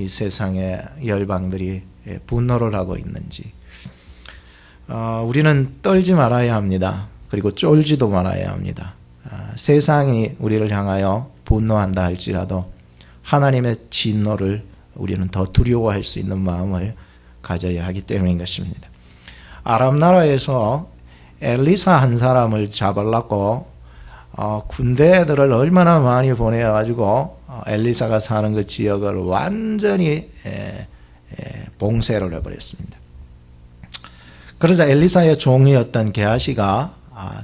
이 세상의 열방들이 예, 분노를 하고 있는지 어, 우리는 떨지 말아야 합니다. 그리고 쫄지도 말아야 합니다. 아, 세상이 우리를 향하여 분노한다 할지라도 하나님의 진노를 우리는 더 두려워할 수 있는 마음을 가져야 하기 때문인 것입니다. 아랍 나라에서 엘리사 한 사람을 잡으려고 어, 군대들을 얼마나 많이 보내가지고 어, 엘리사가 사는 그 지역을 완전히 에, 에, 봉쇄를 해버렸습니다. 그러자 엘리사의 종이었던 게하시가 아,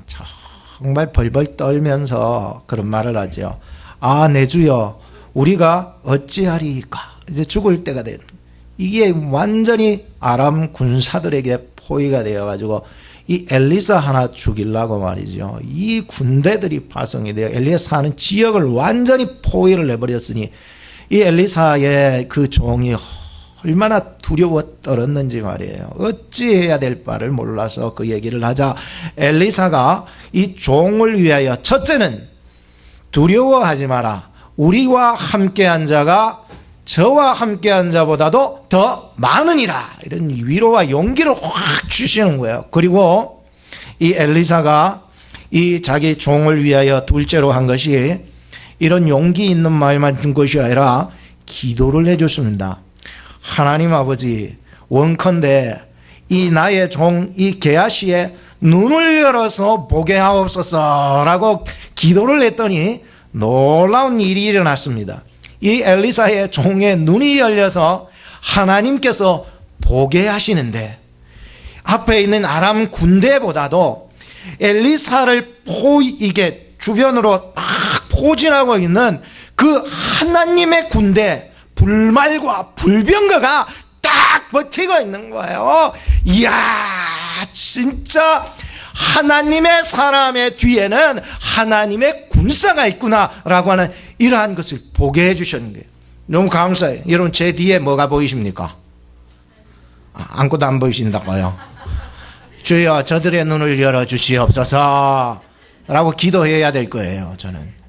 정말 벌벌 떨면서 그런 말을 하죠. 아, 내 주여, 우리가 어찌하리까? 이제 죽을 때가 된. 이게 완전히 아람 군사들에게 포위가 되어가지고 이 엘리사 하나 죽이려고 말이죠. 이 군대들이 파송이 되어 엘리사 사는 지역을 완전히 포위를 해버렸으니 이 엘리사의 그 종이 얼마나 두려워 떨었는지 말이에요. 어찌해야 될 바를 몰라서 그 얘기를 하자 엘리사가 이 종을 위하여 첫째는 두려워하지 마라. 우리와 함께한 자가 저와 함께한 자보다도 더 많으니라. 이런 위로와 용기를 확 주시는 거예요. 그리고 이 엘리사가 이 자기 종을 위하여 둘째로 한 것이 이런 용기 있는 말만 준 것이 아니라 기도를 해줬습니다. 하나님 아버지, 원컨대 이 나의 종, 이 게하시의 눈을 열어서 보게 하옵소서라고 기도를 했더니 놀라운 일이 일어났습니다. 이 엘리사의 종의 눈이 열려서 하나님께서 보게 하시는데 앞에 있는 아람 군대보다도 엘리사를 포 이게 주변으로 막 포진하고 있는 그 하나님의 군대 불말과 불병거가 딱 버티고 있는 거예요. 이야 진짜 하나님의 사람의 뒤에는 하나님의 군사가 있구나라고 하는 이러한 것을 보게 해주셨는 거예요. 너무 감사해요. 여러분 제 뒤에 뭐가 보이십니까? 아, 아무것도 안 보이신다고요. 주여 저들의 눈을 열어주시옵소서 라고 기도해야 될 거예요 저는.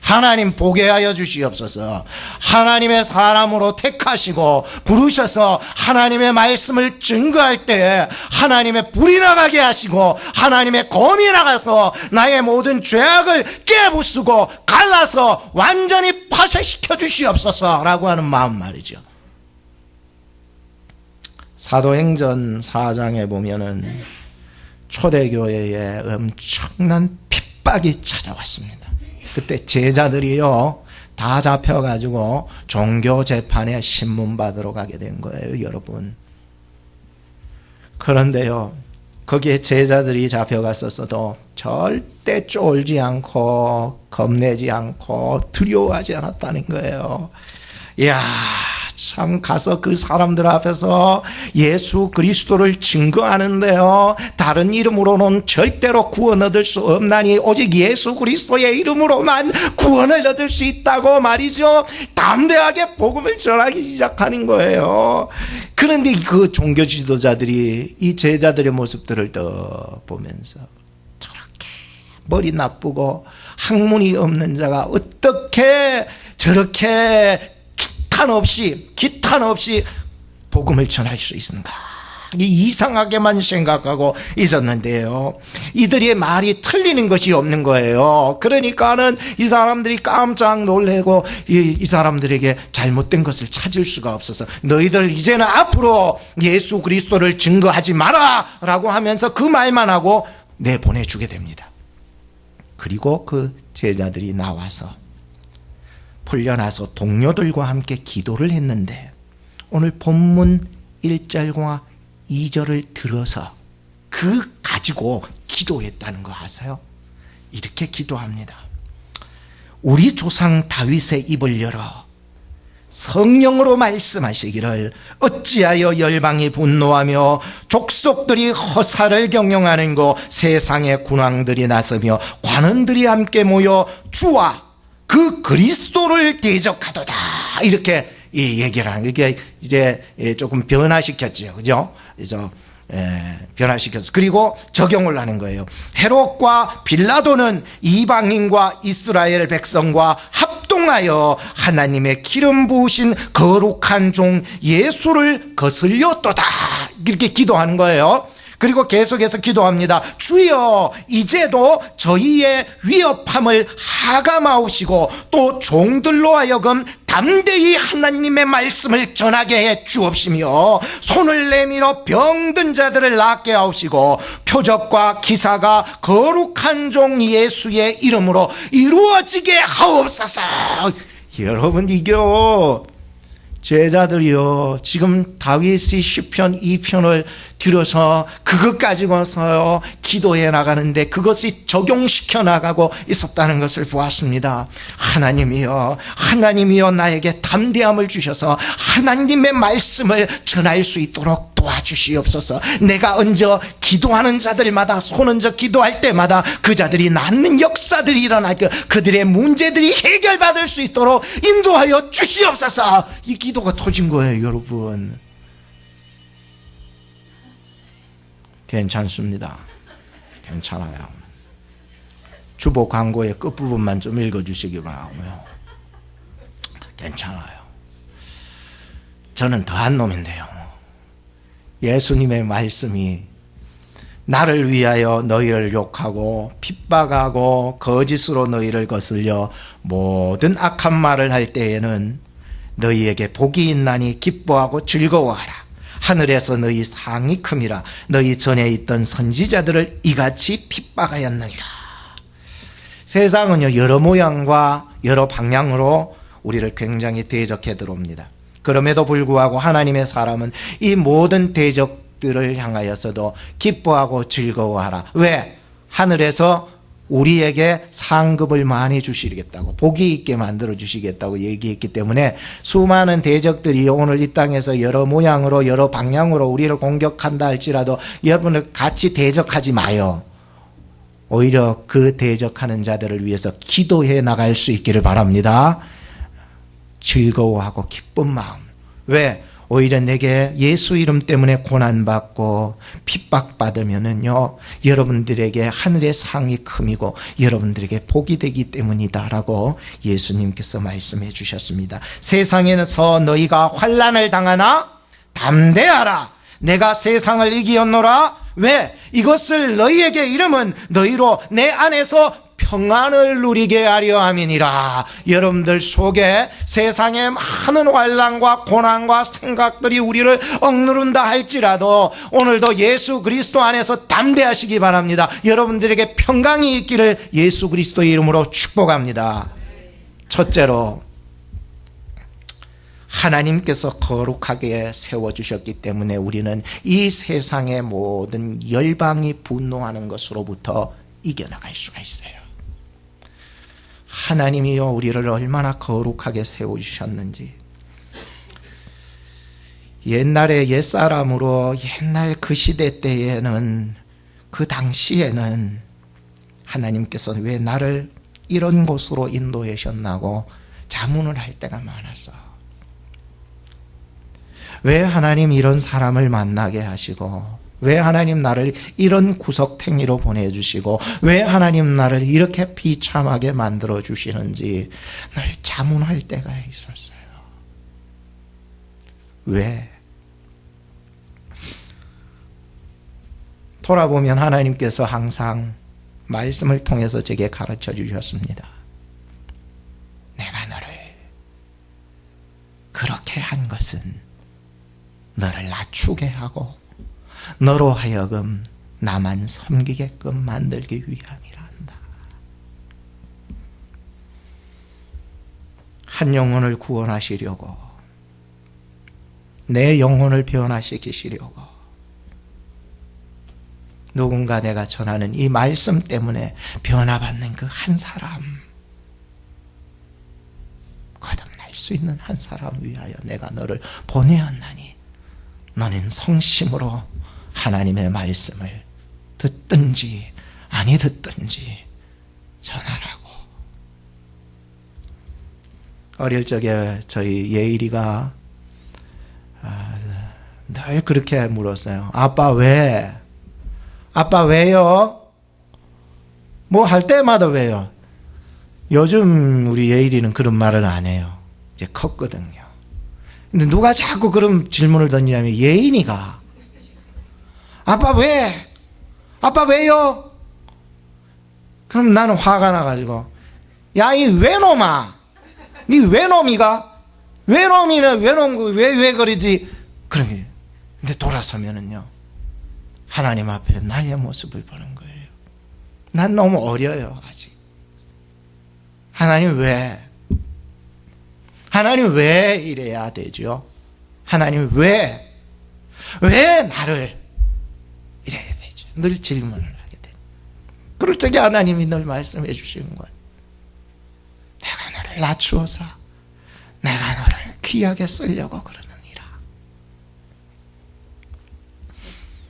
하나님 보게 하여 주시옵소서. 하나님의 사람으로 택하시고 부르셔서 하나님의 말씀을 증거할 때 하나님의 불이 나가게 하시고 하나님의 검이 나가서 나의 모든 죄악을 깨부수고 갈라서 완전히 파쇄시켜 주시옵소서라고 하는 마음 말이죠. 사도행전 4장에 보면은 초대교회에 엄청난 핍박이 찾아왔습니다. 그때 제자들이요 다 잡혀가지고 종교 재판에 신문 받으러 가게 된 거예요, 여러분. 그런데요, 거기에 제자들이 잡혀갔었어도 절대 쫄지 않고 겁내지 않고 두려워하지 않았다는 거예요. 이야, 참 가서 그 사람들 앞에서 예수 그리스도를 증거하는데요. 다른 이름으로는 절대로 구원 얻을 수 없나니 오직 예수 그리스도의 이름으로만 구원을 얻을 수 있다고 말이죠. 담대하게 복음을 전하기 시작하는 거예요. 그런데 그 종교 지도자들이 이 제자들의 모습들을 더 보면서 저렇게 머리 나쁘고 학문이 없는 자가 어떻게 저렇게 기탄 없이 기탄 없이 복음을 전할 수 있는가? 이상하게만 생각하고 있었는데요. 이들의 말이 틀리는 것이 없는 거예요. 그러니까는 이 사람들이 깜짝 놀래고 이, 이 사람들에게 잘못된 것을 찾을 수가 없어서 너희들 이제는 앞으로 예수 그리스도를 증거하지 마라! 라고 하면서 그 말만 하고 내보내주게 됩니다. 그리고 그 제자들이 나와서 풀려나서 동료들과 함께 기도를 했는데 오늘 본문 1절과 2절을 들어서 그 가지고 기도했다는 거 아세요? 이렇게 기도합니다. 우리 조상 다윗의 입을 열어 성령으로 말씀하시기를 어찌하여 열방이 분노하며 족속들이 허사를 경영하는 거 세상의 군왕들이 나서며 관원들이 함께 모여 주와 그 그리스도를 대적하도다 이렇게 얘기를 하는 게 이제 조금 변화시켰죠, 그죠? 그래서 변화시켰어. 그리고 적용을 하는 거예요. 헤롯과 빌라도는 이방인과 이스라엘 백성과 합 합동하여 하나님의 기름 부으신 거룩한 종 예수를 거슬렸도다. 이렇게 기도하는 거예요. 그리고 계속해서 기도합니다. 주여, 이제도 저희의 위협함을 하감하시고 또 종들로 하여금 담대히 하나님의 말씀을 전하게 해 주옵시며 손을 내밀어 병든 자들을 낫게 하시고 표적과 기사가 거룩한 종 예수의 이름으로 이루어지게 하옵소서. 여러분 이겨 제자들이요 지금 다윗이 시편 2편을 들어서 그것 가지고서 기도해 나가는데 그것이 적용시켜 나가고 있었다는 것을 보았습니다. 하나님이여, 하나님이여 나에게 담대함을 주셔서 하나님의 말씀을 전할 수 있도록 도와주시옵소서. 내가 얹어 기도하는 자들마다 손 얹어 기도할 때마다 그 자들이 낫는 역사들이 일어나고 그들의 문제들이 해결받을 수 있도록 인도하여 주시옵소서. 이 기도가 터진 거예요, 여러분. 괜찮습니다. 괜찮아요. 주보 광고의 끝부분만 좀 읽어주시기 바라고요. 괜찮아요. 저는 더한 놈인데요. 예수님의 말씀이 나를 위하여 너희를 욕하고 핍박하고 거짓으로 너희를 거슬려 모든 악한 말을 할 때에는 너희에게 복이 있나니 기뻐하고 즐거워하라. 하늘에서 너희 상이 큼이라. 너희 전에 있던 선지자들을 이같이 핍박하였느니라. 세상은요 여러 모양과 여러 방향으로 우리를 굉장히 대적해 들어옵니다. 그럼에도 불구하고 하나님의 사람은 이 모든 대적들을 향하여서도 기뻐하고 즐거워하라. 왜? 하늘에서 우리에게 상급을 많이 주시겠다고 복이 있게 만들어 주시겠다고 얘기했기 때문에 수많은 대적들이 오늘 이 땅에서 여러 모양으로 여러 방향으로 우리를 공격한다 할지라도 여러분을 같이 대적하지 마요. 오히려 그 대적하는 자들을 위해서 기도해 나갈 수 있기를 바랍니다. 즐거워하고 기쁜 마음. 왜? 오히려 내게 예수 이름 때문에 고난받고 핍박받으면은요, 여러분들에게 하늘의 상이 큼이고 여러분들에게 복이 되기 때문이다라고 예수님께서 말씀해 주셨습니다. 세상에서 너희가 환란을 당하나 담대하라. 내가 세상을 이기었노라. 왜? 이것을 너희에게 이름은 너희로 내 안에서 평안을 누리게 하려 함이니라. 여러분들 속에 세상의 많은 환란과 고난과 생각들이 우리를 억누른다 할지라도 오늘도 예수 그리스도 안에서 담대하시기 바랍니다. 여러분들에게 평강이 있기를 예수 그리스도의 이름으로 축복합니다. 첫째로 하나님께서 거룩하게 세워주셨기 때문에 우리는 이 세상의 모든 열방이 분노하는 것으로부터 이겨나갈 수가 있어요. 하나님이요 우리를 얼마나 거룩하게 세워주셨는지 옛날에 옛사람으로 옛날 그 시대 때에는 그 당시에는 하나님께서 왜 나를 이런 곳으로 인도해 셨나고 자문을 할 때가 많았어. 왜 하나님 이런 사람을 만나게 하시고 왜 하나님 나를 이런 구석탱이로 보내주시고 왜 하나님 나를 이렇게 비참하게 만들어 주시는지 늘 자문할 때가 있었어요. 왜? 돌아보면 하나님께서 항상 말씀을 통해서 제게 가르쳐 주셨습니다. 내가 너를 그렇게 한 것은 너를 낮추게 하고 너로 하여금 나만 섬기게끔 만들기 위함이라 한다. 한 영혼을 구원하시려고 내 영혼을 변화시키시려고 누군가 내가 전하는 이 말씀 때문에 변화받는 그 한 사람 거듭날 수 있는 한 사람 위하여 내가 너를 보내었나니 너는 성심으로 하나님의 말씀을 듣든지 아니 듣든지 전하라고. 어릴 적에 저희 예일이가 아, 늘 그렇게 물었어요. 아빠 왜? 아빠 왜요? 뭐 할 때마다 왜요? 요즘 우리 예일이는 그런 말을 안 해요. 이제 컸거든요. 근데 누가 자꾸 그런 질문을 던지냐면 예인이가 아빠 왜? 아빠 왜요? 그럼 나는 화가 나가지고 야이 외놈아. 니 외놈이가? 외놈이는 외놈 왜왜 그러지? 그러게. 근데 돌아서면은요 하나님 앞에 나의 모습을 보는 거예요. 난 너무 어려요 아직. 하나님 왜? 하나님 왜 이래야 되죠? 하나님 왜? 왜 나를 이래야 되죠 늘 질문을 하게 돼요 그럴 적에 하나님이 늘 말씀해 주시는 거예요 내가 너를 낮추어서 내가 너를 귀하게 쓰려고 그러느니라.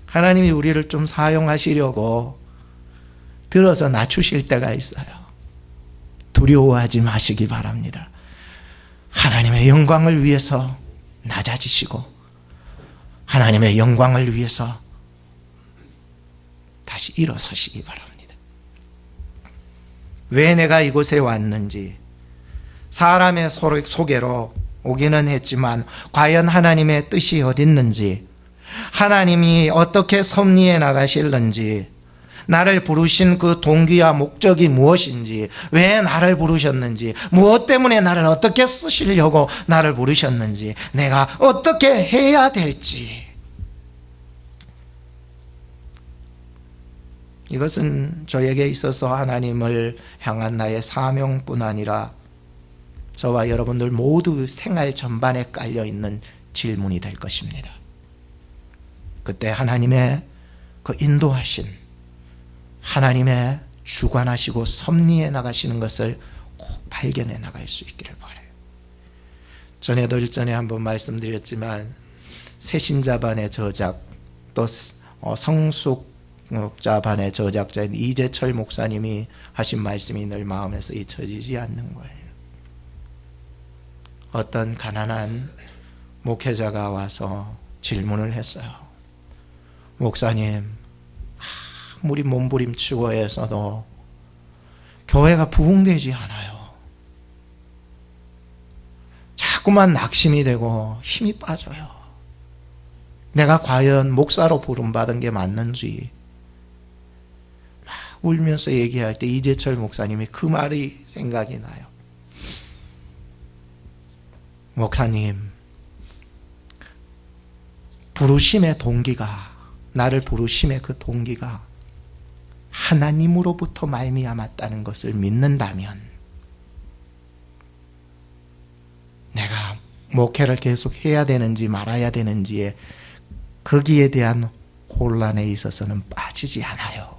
하나님이 우리를 좀 사용하시려고 들어서 낮추실 때가 있어요. 두려워하지 마시기 바랍니다. 하나님의 영광을 위해서 낮아지시고 하나님의 영광을 위해서 다시 일어서시기 바랍니다. 왜 내가 이곳에 왔는지 사람의 소개로 오기는 했지만 과연 하나님의 뜻이 어디 있는지 하나님이 어떻게 섭리해 나가실는지 나를 부르신 그 동기와 목적이 무엇인지 왜 나를 부르셨는지 무엇 때문에 나를 어떻게 쓰시려고 나를 부르셨는지 내가 어떻게 해야 될지 이것은 저에게 있어서 하나님을 향한 나의 사명뿐 아니라 저와 여러분들 모두 생활 전반에 깔려 있는 질문이 될 것입니다. 그때 하나님의 그 인도하신 하나님의 주관하시고 섭리해 나가시는 것을 꼭 발견해 나갈 수 있기를 바래요. 전에도 일전에 한번 말씀드렸지만 새신자반의 저작 또 어, 성숙 자 반의 저작자인 이재철 목사님이 하신 말씀이 늘 마음에서 잊혀지지 않는 거예요. 어떤 가난한 목회자가 와서 질문을 했어요. 목사님, 아무리 몸부림치고 해서도 교회가 부흥되지 않아요. 자꾸만 낙심이 되고 힘이 빠져요. 내가 과연 목사로 부름받은 게 맞는지 울면서 얘기할 때 이재철 목사님이 그 말이 생각이 나요. 목사님, 부르심의 동기가 나를 부르심의 그 동기가 하나님으로부터 말미암았다는 것을 믿는다면 내가 목회를 계속 해야 되는지 말아야 되는지에 거기에 대한 혼란에 있어서는 빠지지 않아요.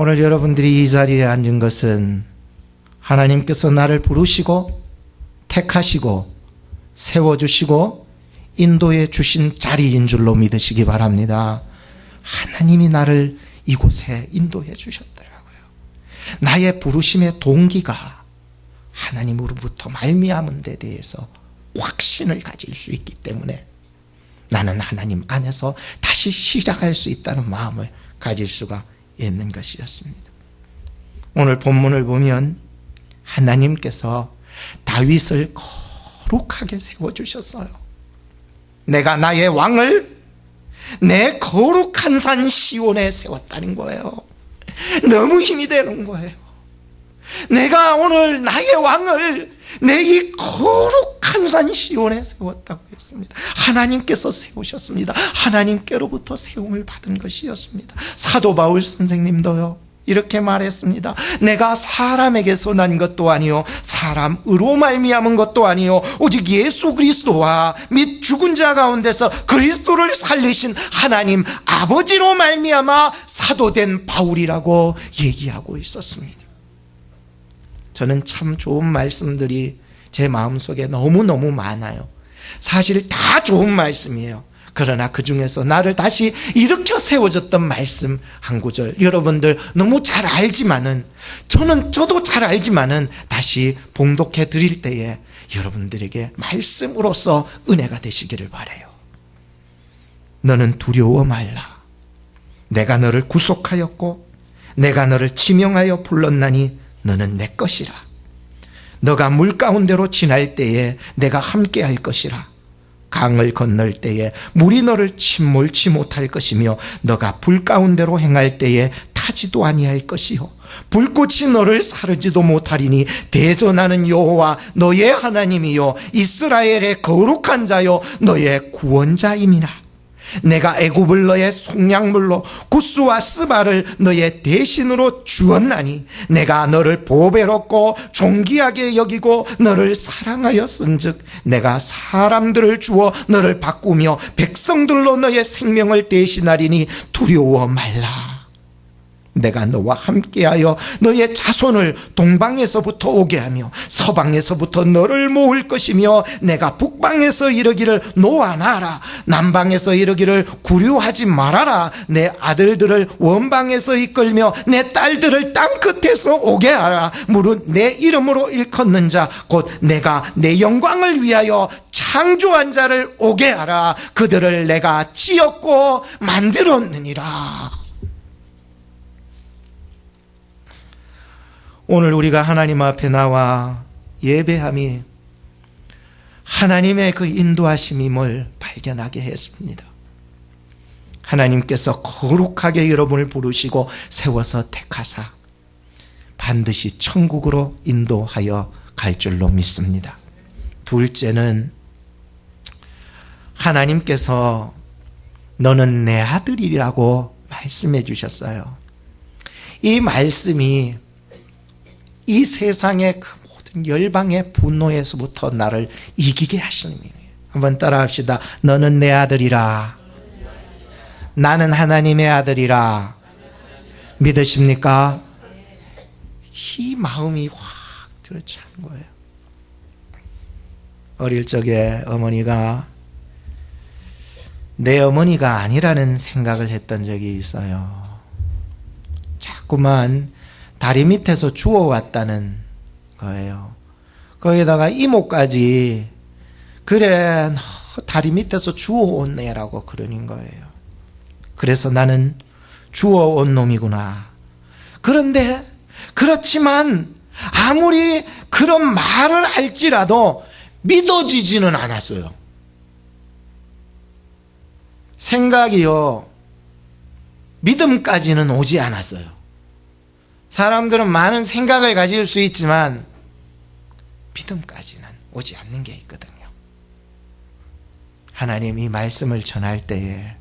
오늘 여러분들이 이 자리에 앉은 것은 하나님께서 나를 부르시고 택하시고 세워주시고 인도해 주신 자리인 줄로 믿으시기 바랍니다. 하나님이 나를 이곳에 인도해 주셨더라고요. 나의 부르심의 동기가 하나님으로부터 말미암은 데 대해서 확신을 가질 수 있기 때문에 나는 하나님 안에서 다시 시작할 수 있다는 마음을 가질 수가 있는 것이었습니다. 오늘 본문을 보면 하나님께서 다윗을 거룩하게 세워주셨어요. 내가 나의 왕을 내 거룩한 산 시온에 세웠다는 거예요. 너무 힘이 되는 거예요. 내가 오늘 나의 왕을 내 이 거룩한 산 시온에 세웠다고 했습니다. 하나님께서 세우셨습니다. 하나님께로부터 세움을 받은 것이었습니다. 사도 바울 선생님도요. 이렇게 말했습니다. 내가 사람에게서 난 것도 아니요 사람으로 말미암은 것도 아니요 오직 예수 그리스도와 및 죽은 자 가운데서 그리스도를 살리신 하나님 아버지로 말미암아 사도된 바울이라고 얘기하고 있었습니다. 저는 참 좋은 말씀들이 제 마음속에 너무너무 많아요. 사실 다 좋은 말씀이에요. 그러나 그 중에서 나를 다시 일으켜 세워줬던 말씀 한 구절 여러분들 너무 잘 알지만은 저는 저도 잘 알지만은 다시 봉독해 드릴 때에 여러분들에게 말씀으로서 은혜가 되시기를 바래요. 너는 두려워 말라. 내가 너를 구속하였고 내가 너를 지명하여 불렀나니 너는 내 것이라. 너가 물 가운데로 지날 때에 내가 함께 할 것이라. 강을 건널 때에 물이 너를 침몰치 못할 것이며 너가 불 가운데로 행할 때에 타지도 아니할 것이요 불꽃이 너를 사르지도 못하리니 대전하는 여호와 너의 하나님이요 이스라엘의 거룩한 자요 너의 구원자임이라 내가 애굽을 너의 속량물로 구스와 스바를 너의 대신으로 주었나니 내가 너를 보배롭고 존귀하게 여기고 너를 사랑하였은즉 내가 사람들을 주어 너를 바꾸며 백성들로 너의 생명을 대신하리니 두려워 말라 내가 너와 함께하여 너의 자손을 동방에서부터 오게 하며 서방에서부터 너를 모을 것이며 내가 북방에서 이르기를 놓아놔라. 남방에서 이르기를 구류하지 말아라. 내 아들들을 원방에서 이끌며 내 딸들을 땅 끝에서 오게 하라. 무릇 내 이름으로 일컫는 자 곧 내가 내 영광을 위하여 창조한 자를 오게 하라. 그들을 내가 지었고 만들었느니라 오늘 우리가 하나님 앞에 나와 예배함이 하나님의 그 인도하심임을 발견하게 했습니다. 하나님께서 거룩하게 여러분을 부르시고 세워서 택하사 반드시 천국으로 인도하여 갈 줄로 믿습니다. 둘째는 하나님께서 너는 내 아들이라고 말씀해 주셨어요. 이 말씀이 이 세상의 그 모든 열방의 분노에서부터 나를 이기게 하시는 일이에요. 한번 따라 합시다. 너는 내 아들이라. 나는 하나님의 아들이라. 믿으십니까? 이 마음이 확 들어찬 거예요. 어릴 적에 어머니가 내 어머니가 아니라는 생각을 했던 적이 있어요. 자꾸만 다리 밑에서 주워왔다는 거예요. 거기다가 이모까지 그래 다리 밑에서 주워온 애라고 그러는 거예요. 그래서 나는 주워온 놈이구나. 그런데 그렇지만 아무리 그런 말을 할지라도 믿어지지는 않았어요. 생각이요. 믿음까지는 오지 않았어요. 사람들은 많은 생각을 가질 수 있지만 믿음까지는 오지 않는 게 있거든요. 하나님 이 말씀을 전할 때에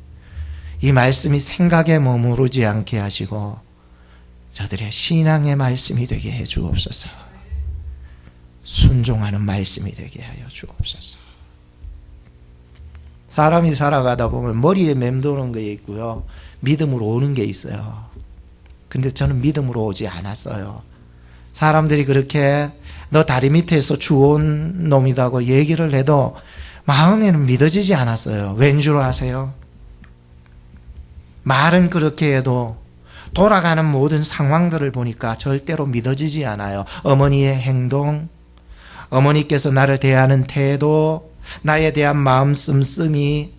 이 말씀이 생각에 머무르지 않게 하시고 저들의 신앙의 말씀이 되게 해 주옵소서. 순종하는 말씀이 되게 하여 주옵소서. 사람이 살아가다 보면 머리에 맴도는 게 있고요. 믿음으로 오는 게 있어요. 근데 저는 믿음으로 오지 않았어요. 사람들이 그렇게 너 다리 밑에서 주운 놈이다고 얘기를 해도 마음에는 믿어지지 않았어요. 왠 줄 아세요? 말은 그렇게 해도 돌아가는 모든 상황들을 보니까 절대로 믿어지지 않아요. 어머니의 행동, 어머니께서 나를 대하는 태도, 나에 대한 마음 씀씀이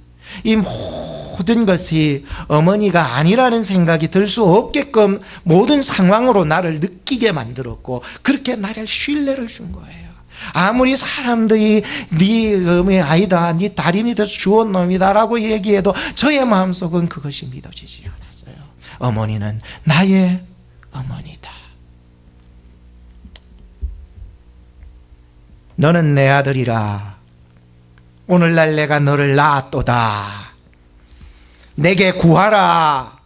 이 모든 것이 어머니가 아니라는 생각이 들 수 없게끔 모든 상황으로 나를 느끼게 만들었고 그렇게 나를 신뢰를 준 거예요. 아무리 사람들이 네 음의 아이다, 네 밑에서 주온 놈이다라고 얘기해도 저의 마음속은 그것이 믿어지지 않았어요. 어머니는 나의 어머니다. 너는 내 아들이라. 오늘날 내가 너를 낳았도다. 내게 구하라.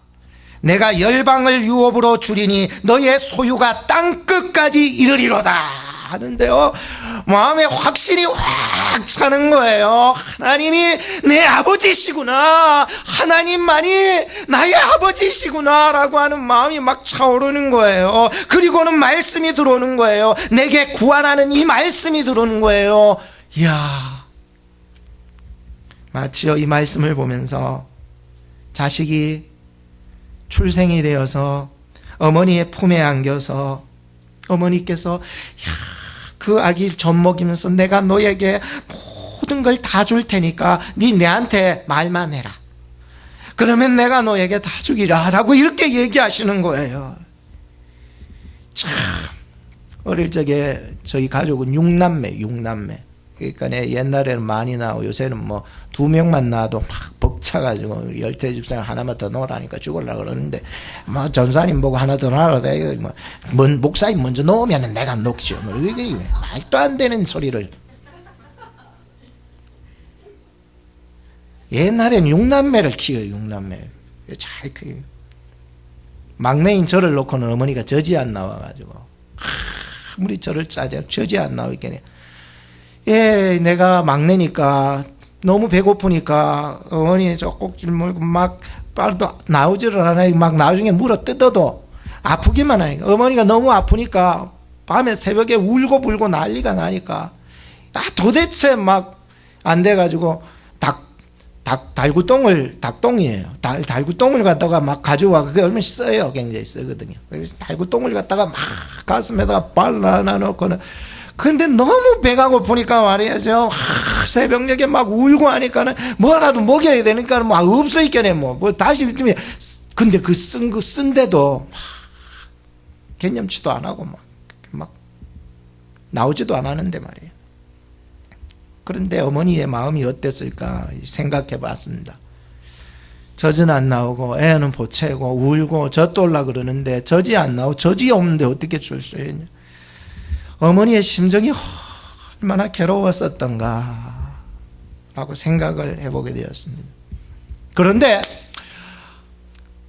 내가 열방을 유업으로 주리니 너의 소유가 땅 끝까지 이르리로다. 하는데요. 마음에 확신이 확 차는 거예요. 하나님이 내 아버지시구나. 하나님만이 나의 아버지시구나. 라고 하는 마음이 막 차오르는 거예요. 그리고는 말씀이 들어오는 거예요. 내게 구하라는 이 말씀이 들어오는 거예요. 이야. 마치요, 이 말씀을 보면서 자식이 출생이 되어서 어머니의 품에 안겨서 어머니께서 그 아기를 젖 먹이면서 내가 너에게 모든 걸 다 줄 테니까 네 내한테 말만 해라. 그러면 내가 너에게 다 주기라 라고 이렇게 얘기하시는 거예요. 참 어릴 적에 저희 가족은 육남매 육남매 그러니까 옛날에는 많이 나오고 요새는 뭐 두 명만 나와도 막 벅차가지고 열대 집사님 하나만 더 넣으라니까 죽을라 그러는데 뭐 전사님 보고 하나 더 넣으라 돼. 뭐 목사님 먼저 넣으면 내가 넣죠. 뭐 이게 말도 안 되는 소리를 옛날엔 육남매를 키워요, 육남매. 잘 키워요. 막내인 저를 놓고는 어머니가 저지 안 나와가지고. 아무리 저를 짜자, 저지 안 나오겠네. 예, 내가 막내니까 너무 배고프니까 어머니 저 꼭질 물고 막 빨도 나오지를 않아요. 막 나중에 물어 뜯어도 아프기만 해요. 어머니가 너무 아프니까 밤에 새벽에 울고 불고 난리가 나니까 아, 도대체 막 안 돼가지고 닭, 달구똥을, 닭똥이에요. 달, 달구똥을 갖다가 막 가져와. 그게 얼마나 써요. 굉장히 쓰거든요. 달구똥을 갖다가 막 가슴에다가 발라놔 놓고는. 근데 너무 배가 고프니까 말이야죠. 하, 새벽녘에 막 울고 하니까는 뭐라도 먹여야 되니까 뭐 없어 있겠네. 뭐. 뭐 다시 좀. 근데 그 쓴, 그 쓴데도 막 개념치도 안 하고 막, 막 나오지도 않았는데 말이에요. 그런데 어머니의 마음이 어땠을까 생각해 봤습니다. 젖은 안 나오고 애는 보채고 울고 젖 돌라 그러는데 젖이 안 나오고 젖이 없는데 어떻게 줄 수 있냐. 어머니의 심정이 얼마나 괴로웠었던가 라고 생각을 해보게 되었습니다. 그런데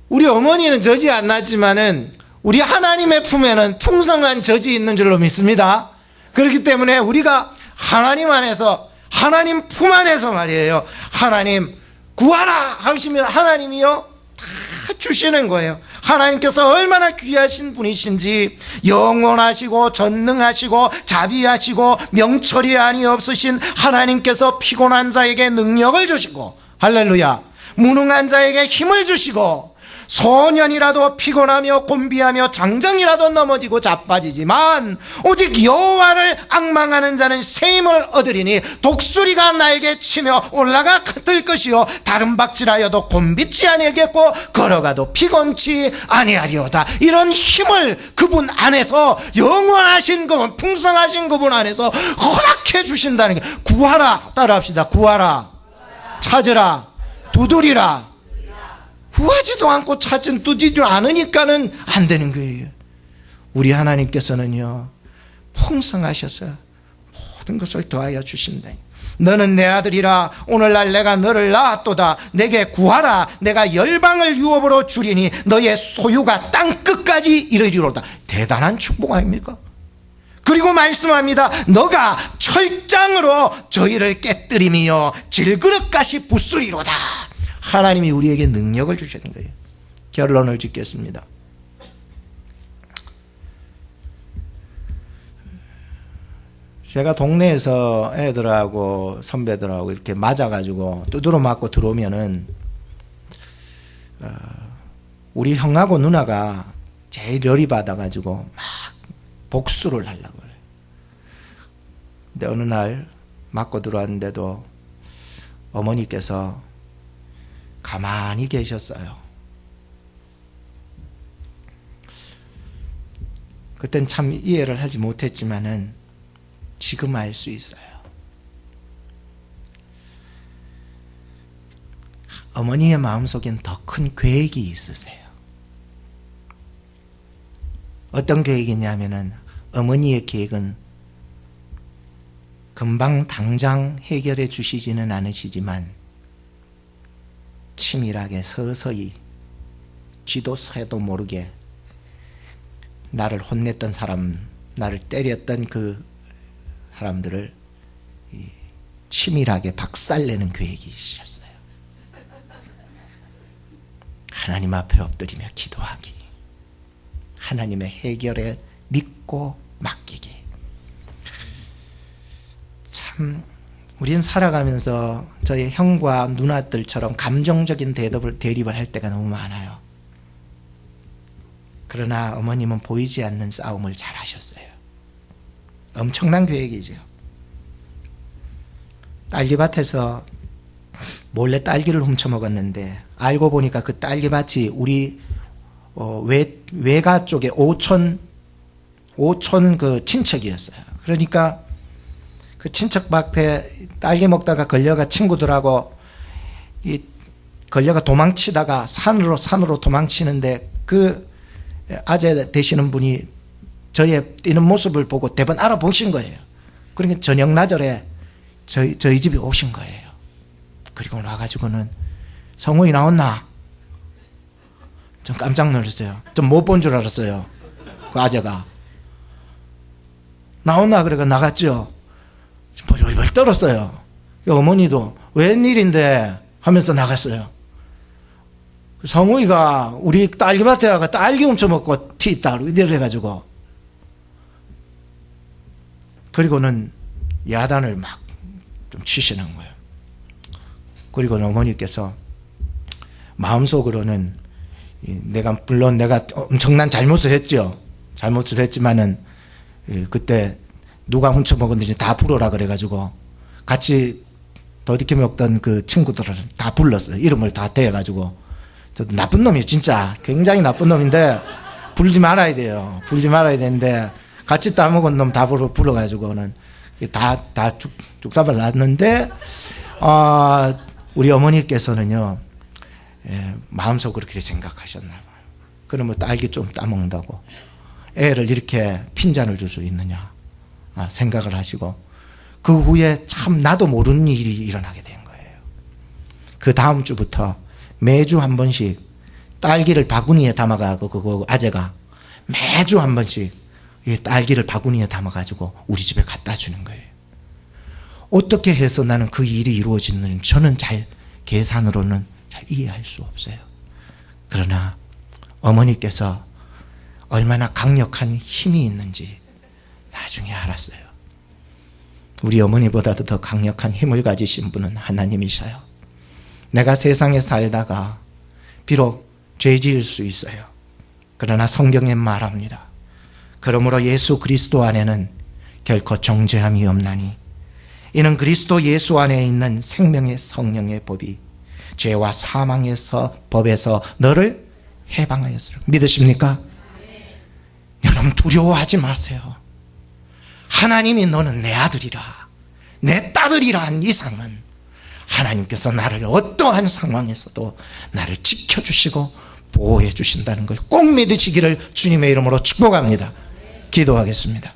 우리 어머니는 안 났지만은 우리 하나님의 품에는 풍성한 젖이 있는 줄로 믿습니다. 그렇기 때문에 우리가 하나님 안에서 하나님 품 안에서 말이에요. 하나님 구하라 하시면 하나님이요 다 주시는 거예요. 하나님께서 얼마나 귀하신 분이신지 영원하시고 전능하시고 자비하시고 명철이 아니 없으신 하나님께서 피곤한 자에게 능력을 주시고 할렐루야 무능한 자에게 힘을 주시고 소년이라도 피곤하며 곤비하며 장정이라도 넘어지고 자빠지지만 오직 여호와를 악망하는 자는 새 힘을 얻으리니 독수리가 날개 치며 올라가 들 것이요. 다른 박질하여도 곤비지 아니하겠고 걸어가도 피곤치 아니하리로다. 이런 힘을 그분 안에서 영원하신 그분 풍성하신 그분 안에서 허락해 주신다는 게 구하라 따라합시다. 구하라 찾으라 두드리라 구하지도 않고 찾은 뚜지도 않으니까는 안 되는 거예요. 우리 하나님께서는요, 풍성하셔서 모든 것을 더하여 주신다. 너는 내 아들이라 오늘날 내가 너를 낳았도다 내게 구하라 내가 열방을 유업으로 주리니 너의 소유가 땅 끝까지 이르리로다 대단한 축복 아닙니까? 그리고 말씀합니다 너가 철장으로 저희를 깨뜨리며 질그릇가시 부수리로다 하나님이 우리에게 능력을 주시는 거예요. 결론을 짓겠습니다. 제가 동네에서 애들하고 선배들하고 이렇게 맞아가지고 두드러 맞고 들어오면은 어, 우리 형하고 누나가 제일 열이 받아가지고 막 복수를 하려고 그래. 근데 어느 날 맞고 들어왔는데도 어머니께서 가만히 계셨어요. 그땐 참 이해를 하지 못했지만은 지금 알 수 있어요. 어머니의 마음속엔 더 큰 계획이 있으세요. 어떤 계획이냐면은 어머니의 계획은 금방 당장 해결해 주시지는 않으시지만 치밀하게 서서히 지도서에도 모르게 나를 혼냈던 사람, 나를 때렸던 그 사람들을 치밀하게 박살내는 계획이 있으셨어요. 하나님 앞에 엎드리며 기도하기. 하나님의 해결에 믿고 맡기기. 참 우리는 살아가면서 저희 형과 누나들처럼 감정적인 대답을, 대립을 할 때가 너무 많아요. 그러나 어머님은 보이지 않는 싸움을 잘 하셨어요. 엄청난 계획이죠. 딸기밭에서 몰래 딸기를 훔쳐 먹었는데 알고 보니까 그 딸기밭이 우리 어, 외 외가 쪽에 오촌 오촌 그 친척이었어요. 그러니까 그 친척 밭에 딸기 먹다가 걸려가 친구들하고 이 걸려가 도망치다가 산으로 산으로 도망치는데 그 아재 되시는 분이 저의 뛰는 모습을 보고 대번 알아보신 거예요. 그러니까 저녁 나절에 저희, 저희 집에 오신 거예요. 그리고 와가지고는 성우이 나왔나? 좀 깜짝 놀랐어요. 좀 못 본 줄 알았어요. 그 아재가. 나왔나? 그래가 나갔죠. 벌벌 떨었어요. 어머니도 웬일인데 하면서 나갔어요. 성우이가 우리 딸기밭에 가가 딸기 훔쳐먹고 티 있다. 이래가지고. 그리고는 야단을 막 좀 치시는 거예요. 그리고 어머니께서 마음속으로는 내가 물론 내가 엄청난 잘못을 했죠. 잘못을 했지만은 그때 누가 훔쳐 먹었는지 다 불어라 그래가지고 같이 더디게 먹던 그 친구들을 다 불렀어요. 이름을 다 대가지고 저도 나쁜 놈이에요. 진짜 굉장히 나쁜 놈인데 불지 말아야 돼요. 불지 말아야 되는데 같이 따먹은 놈 다 불러 불러가지고는 다다 죽사발 났는데 어, 우리 어머니께서는요 예, 마음속으로 그렇게 생각하셨나 봐요. 그러면 딸기 좀 따먹는다고 애를 이렇게 핀잔을 줄 수 있느냐 아, 생각을 하시고 그 후에 참 나도 모르는 일이 일어나게 된 거예요. 그 다음 주부터 매주 한 번씩 딸기를 바구니에 담아가고 그거 아재가 매주 한 번씩 딸기를 바구니에 담아가지고 우리 집에 갖다 주는 거예요. 어떻게 해서 나는 그 일이 이루어지는 저는 잘 계산으로는 잘 이해할 수 없어요. 그러나 어머니께서 얼마나 강력한 힘이 있는지 나중에 알았어요. 우리 어머니보다도 더 강력한 힘을 가지신 분은 하나님이셔요. 내가 세상에 살다가 비록 죄 지을 수 있어요. 그러나 성경에 말합니다. 그러므로 예수 그리스도 안에는 결코 정죄함이 없나니 이는 그리스도 예수 안에 있는 생명의 성령의 법이 죄와 사망에서 법에서 너를 해방하였으라. 믿으십니까? 여러분 두려워하지 마세요. 하나님이 너는 내 아들이라 내 딸이라 한 이상은 하나님께서 나를 어떠한 상황에서도 나를 지켜주시고 보호해 주신다는 걸 꼭 믿으시기를 주님의 이름으로 축복합니다. 기도하겠습니다.